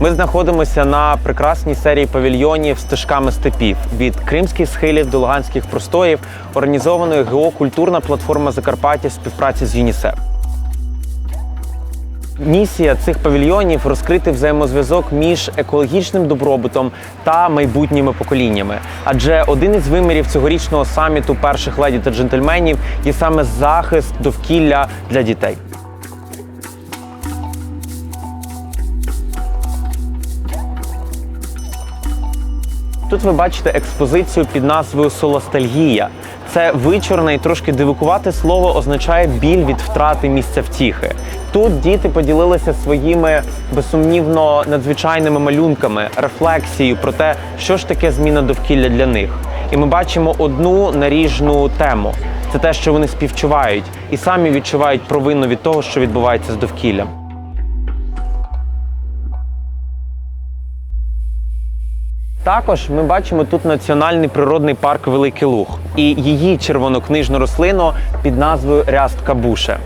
Ми знаходимося на прекрасній серії павільйонів стежками степів від кримських схилів до луганських простоїв, організованої геокультурна платформа Закарпаття в співпраці з ЮНІСЕФ. Місія цих павільйонів розкрити взаємозв'язок між екологічним добробутом та майбутніми поколіннями. Адже один із вимірів цьогорічного саміту перших леді та джентльменів є саме захист довкілля для дітей. Тут ви бачите експозицію під назвою Солостальгія. Це вичорне і трошки дивикувате слово означає біль від втрати місця втіхи. Тут діти поділилися своїми безсумнівно надзвичайними малюнками, рефлексією про те, що ж таке зміна довкілля для них. І ми бачимо одну наріжну тему. Це те, що вони співчувають і самі відчувають провину від того, що відбувається з довкіллям. Також ми бачимо тут національний природний парк Великий Луг і її червонокнижну рослину під назвою Рястка Буше.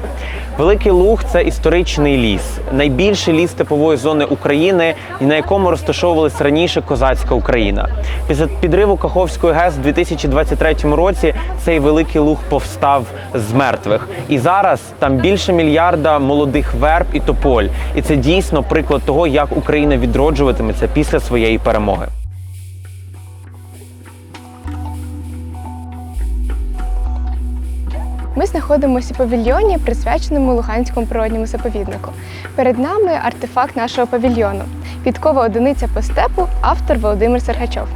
Великий Луг це історичний ліс, найбільший ліс степової зони України, і на якому розташовувалась раніше козацька Україна. Після підриву Каховської ГЕС у 2023 році цей великий луг повстав з мертвих. І зараз там більше мільярда молодих верб і тополь. І це дійсно приклад того, як Україна відроджуватиметься після своєї перемоги. Ми знаходимося у павільйоні, присвяченому Луганському природньому заповіднику. Перед нами артефакт нашого павільйону підкова одиниця по степу, автор Володимир Сергачов.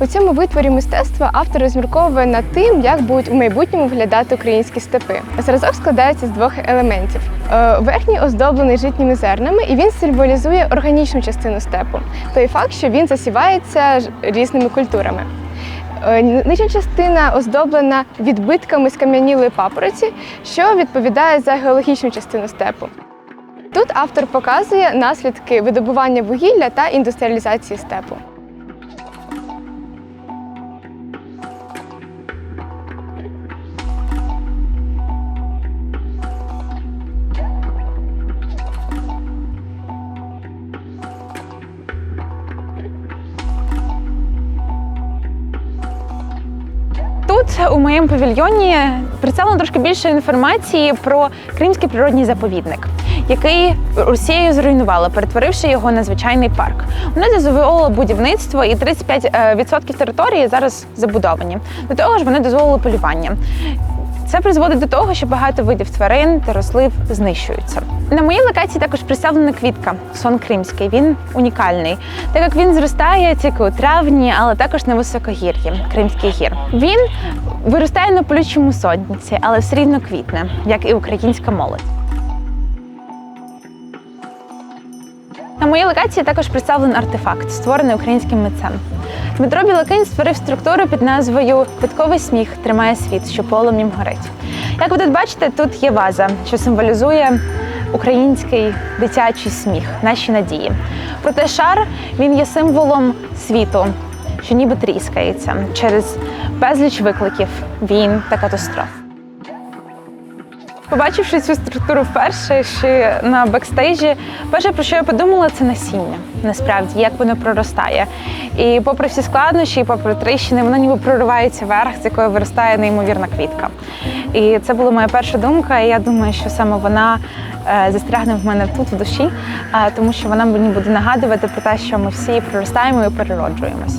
У цьому витворі мистецтва автор розмірковує над тим, як будуть у майбутньому виглядати українські степи. Зразок складається з двох елементів. Е, Верхній оздоблений житніми зернами, і він символізує органічну частину степу. Той факт, що він засівається різними культурами. Е, Нижня частина оздоблена відбитками скам'янілої папороті, що відповідає за геологічну частину степу. Тут автор показує наслідки видобування вугілля та індустріалізації степу. У моєму павільйоні представлено трошки більше інформації про Кримський природній заповідник, який Росією зруйнувала, перетворивши його на звичайний парк. Воно дозволило будівництво, і 35% території зараз забудовані. До того ж, вони дозволили полювання. Це призводить до того, що багато видів тварин та рослин знищуються. На моїй локації також представлена квітка сон кримський. Він унікальний, так як він зростає тільки у травні, але також на високогір'ї Кримський гір. Він виростає на полючому сонці, але все рівно квітне, як і українська молодь. На моїй локації також представлений артефакт, створений українським митцем. Дмитро Білокинь створив структуру під назвою Квитковий сміх тримає світ, що полум'ям горить. Як ви тут бачите, тут є ваза, що символізує український дитячий сміх, наші надії. Проте шар він є символом світу, що ніби тріскається через безліч викликів, війн та катастроф. Побачивши цю структуру вперше ще на бекстейджі, перше про що я подумала, це насіння. Насправді, як воно проростає. І попри всі складнощі, попри тріщини, воно ніби проривається вверх, з якої виростає неймовірна квітка. І це була моя перша думка. І я думаю, що саме вона е, застрягне в мене тут в душі, е, тому що вона мені буде нагадувати про те, що ми всі проростаємо і перероджуємось.